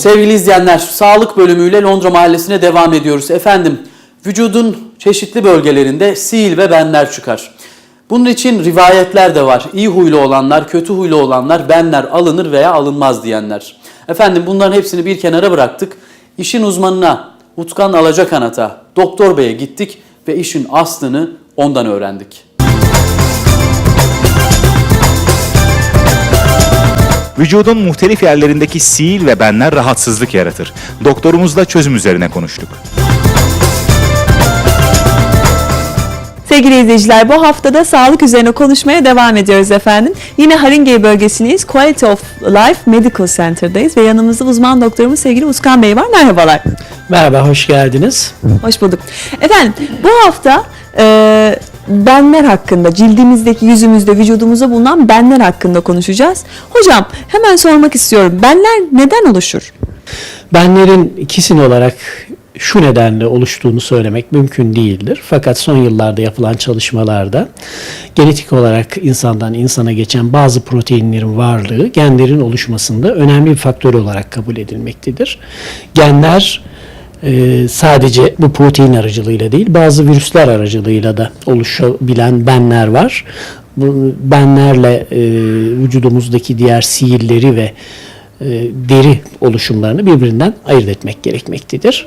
Sevgili izleyenler, sağlık bölümüyle Londra Mahallesi'ne devam ediyoruz. Efendim, vücudun çeşitli bölgelerinde sil ve benler çıkar. Bunun için rivayetler de var. İyi huylu olanlar, kötü huylu olanlar, benler alınır veya alınmaz diyenler. Efendim bunların hepsini bir kenara bıraktık. İşin uzmanına, Utkan Alacakanat'a, Doktor Bey'e gittik ve işin aslını ondan öğrendik. Vücudun muhtelif yerlerindeki sil ve benler rahatsızlık yaratır. Doktorumuzla çözüm üzerine konuştuk. Sevgili izleyiciler bu haftada sağlık üzerine konuşmaya devam ediyoruz efendim. Yine Haringey bölgesindeyiz. Quality of Life Medical Center'dayız ve yanımızda uzman doktorumuz sevgili Uskan Bey var. Merhabalar. Merhaba, hoş geldiniz. Hoş bulduk. Efendim bu hafta e, benler hakkında, cildimizdeki, yüzümüzde, vücudumuzda bulunan benler hakkında konuşacağız. Hocam hemen sormak istiyorum. Benler neden oluşur? Benlerin ikisini olarak şu nedenle oluştuğunu söylemek mümkün değildir. Fakat son yıllarda yapılan çalışmalarda genetik olarak insandan insana geçen bazı proteinlerin varlığı genlerin oluşmasında önemli bir faktör olarak kabul edilmektedir. Genler e, sadece bu protein aracılığıyla değil bazı virüsler aracılığıyla da oluşabilen benler var. Bu benlerle e, vücudumuzdaki diğer sihirleri ve e, deri oluşumlarını birbirinden ayırt etmek gerekmektedir.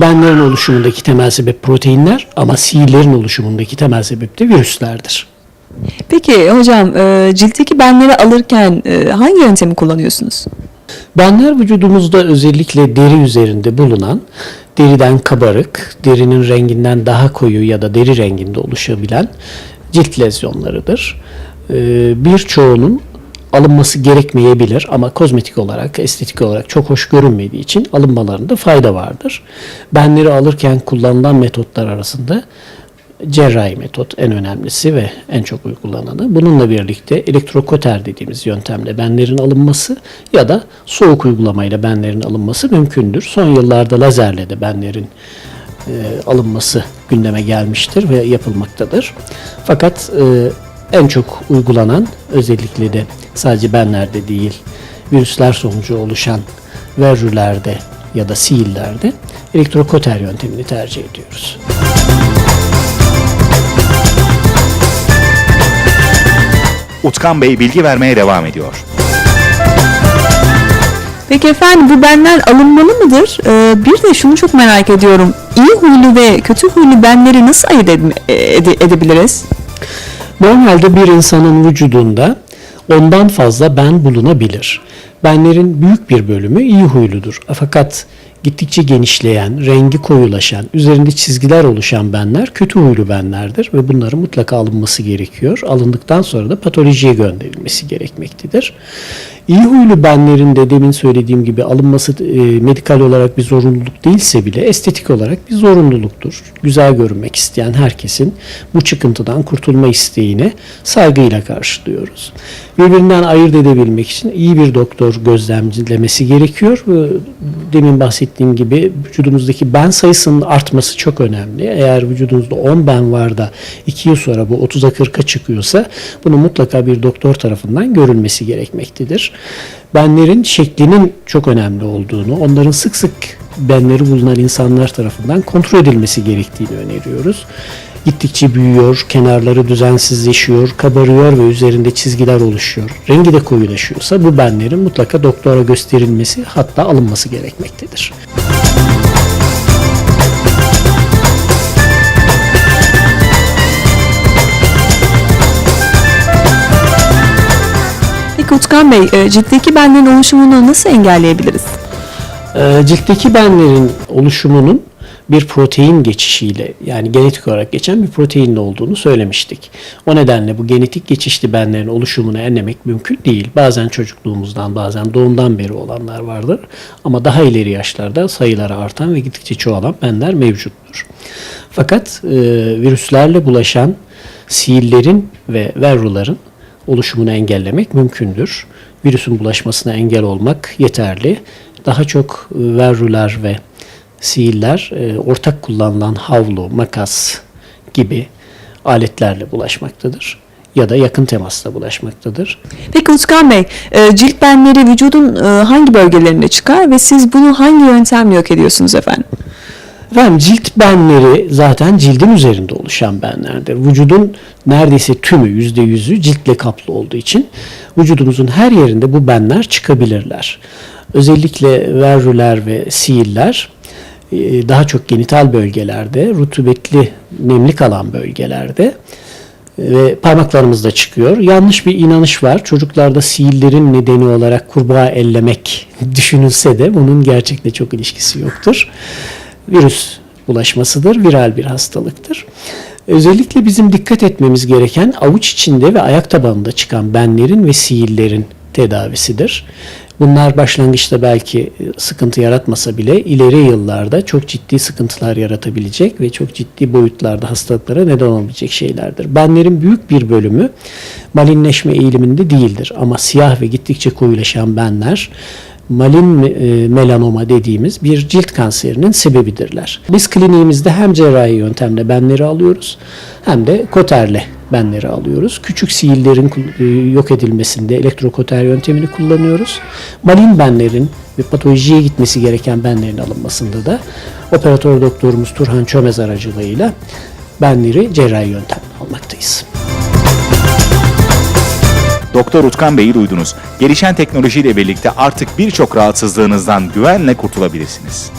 Benlerin oluşumundaki temel sebep proteinler ama sihirlerin oluşumundaki temel sebep de virüslerdir. Peki hocam e, ciltteki benleri alırken e, hangi yöntemi kullanıyorsunuz? Benler vücudumuzda özellikle deri üzerinde bulunan deriden kabarık, derinin renginden daha koyu ya da deri renginde oluşabilen cilt lezyonlarıdır. Ee, Birçoğunun alınması gerekmeyebilir ama kozmetik olarak, estetik olarak çok hoş görünmediği için alınmalarında fayda vardır. Benleri alırken kullanılan metotlar arasında cerrahi metot en önemlisi ve en çok uygulananı. Bununla birlikte elektrokoter dediğimiz yöntemle benlerin alınması ya da soğuk uygulamayla benlerin alınması mümkündür. Son yıllarda lazerle de benlerin e, alınması gündeme gelmiştir ve yapılmaktadır. Fakat e, en çok uygulanan özellikle de sadece benlerde değil virüsler sonucu oluşan verrülerde ya da sihirlerde elektrokoter yöntemini tercih ediyoruz. Utkan Bey bilgi vermeye devam ediyor. Peki efendim bu benler alınmalı mıdır? Ee, bir de şunu çok merak ediyorum. İyi huylu ve kötü huylu benleri nasıl ayırt edme- ede- edebiliriz? Normalde bir insanın vücudunda ondan fazla ben bulunabilir. Benlerin büyük bir bölümü iyi huyludur. Fakat gittikçe genişleyen, rengi koyulaşan, üzerinde çizgiler oluşan benler kötü huylu benlerdir ve bunların mutlaka alınması gerekiyor. Alındıktan sonra da patolojiye gönderilmesi gerekmektedir. İyi huylu benlerin de demin söylediğim gibi alınması e, medikal olarak bir zorunluluk değilse bile estetik olarak bir zorunluluktur. Güzel görünmek isteyen herkesin bu çıkıntıdan kurtulma isteğine saygıyla karşılıyoruz. Birbirinden ayırt edebilmek için iyi bir doktor gözlemlemesi gerekiyor. Demin bahsettiğim gibi vücudumuzdaki ben sayısının artması çok önemli. Eğer vücudunuzda 10 ben var da 2 yıl sonra bu 30'a 40'a çıkıyorsa bunu mutlaka bir doktor tarafından görülmesi gerekmektedir. Benlerin şeklinin çok önemli olduğunu, onların sık sık benleri bulunan insanlar tarafından kontrol edilmesi gerektiğini öneriyoruz. Gittikçe büyüyor, kenarları düzensizleşiyor, kabarıyor ve üzerinde çizgiler oluşuyor. Rengi de koyulaşıyorsa bu benlerin mutlaka doktora gösterilmesi hatta alınması gerekmektedir. Peki Utkan Bey, e, ciltteki benlerin oluşumunu nasıl engelleyebiliriz? Ee, Ciltteki benlerin oluşumunun bir protein geçişiyle yani genetik olarak geçen bir proteinle olduğunu söylemiştik. O nedenle bu genetik geçişli benlerin oluşumunu enlemek mümkün değil. Bazen çocukluğumuzdan bazen doğumdan beri olanlar vardır. Ama daha ileri yaşlarda sayıları artan ve gittikçe çoğalan benler mevcuttur. Fakat e, virüslerle bulaşan sihirlerin ve verruların oluşumunu engellemek mümkündür. Virüsün bulaşmasına engel olmak yeterli. Daha çok e, verrular ve sihirler e, ortak kullanılan havlu, makas gibi aletlerle bulaşmaktadır. ya da yakın temasla bulaşmaktadır. Peki Utkan Bey, e, cilt benleri vücudun e, hangi bölgelerinde çıkar ve siz bunu hangi yöntemle yok ediyorsunuz efendim? Efendim cilt benleri zaten cildin üzerinde oluşan benlerdir. Vücudun neredeyse tümü yüzde yüzü ciltle kaplı olduğu için vücudumuzun her yerinde bu benler çıkabilirler. Özellikle verruler ve siiller daha çok genital bölgelerde, rutubetli nemli kalan bölgelerde ve parmaklarımızda çıkıyor. Yanlış bir inanış var. Çocuklarda siillerin nedeni olarak kurbağa ellemek düşünülse de bunun gerçekle çok ilişkisi yoktur. Virüs bulaşmasıdır, viral bir hastalıktır. Özellikle bizim dikkat etmemiz gereken avuç içinde ve ayak tabanında çıkan benlerin ve siillerin tedavisidir. Bunlar başlangıçta belki sıkıntı yaratmasa bile ileri yıllarda çok ciddi sıkıntılar yaratabilecek ve çok ciddi boyutlarda hastalıklara neden olabilecek şeylerdir. Benlerin büyük bir bölümü malinleşme eğiliminde değildir ama siyah ve gittikçe koyulaşan benler malin e, melanoma dediğimiz bir cilt kanserinin sebebidirler. Biz kliniğimizde hem cerrahi yöntemle benleri alıyoruz hem de koterle benleri alıyoruz. Küçük siillerin kul- e, yok edilmesinde elektrokoter yöntemini kullanıyoruz. Malin benlerin ve patolojiye gitmesi gereken benlerin alınmasında da operatör doktorumuz Turhan Çömez aracılığıyla benleri cerrahi yöntemle almaktayız. Doktor Utkan Bey'i duydunuz. Gelişen teknolojiyle birlikte artık birçok rahatsızlığınızdan güvenle kurtulabilirsiniz.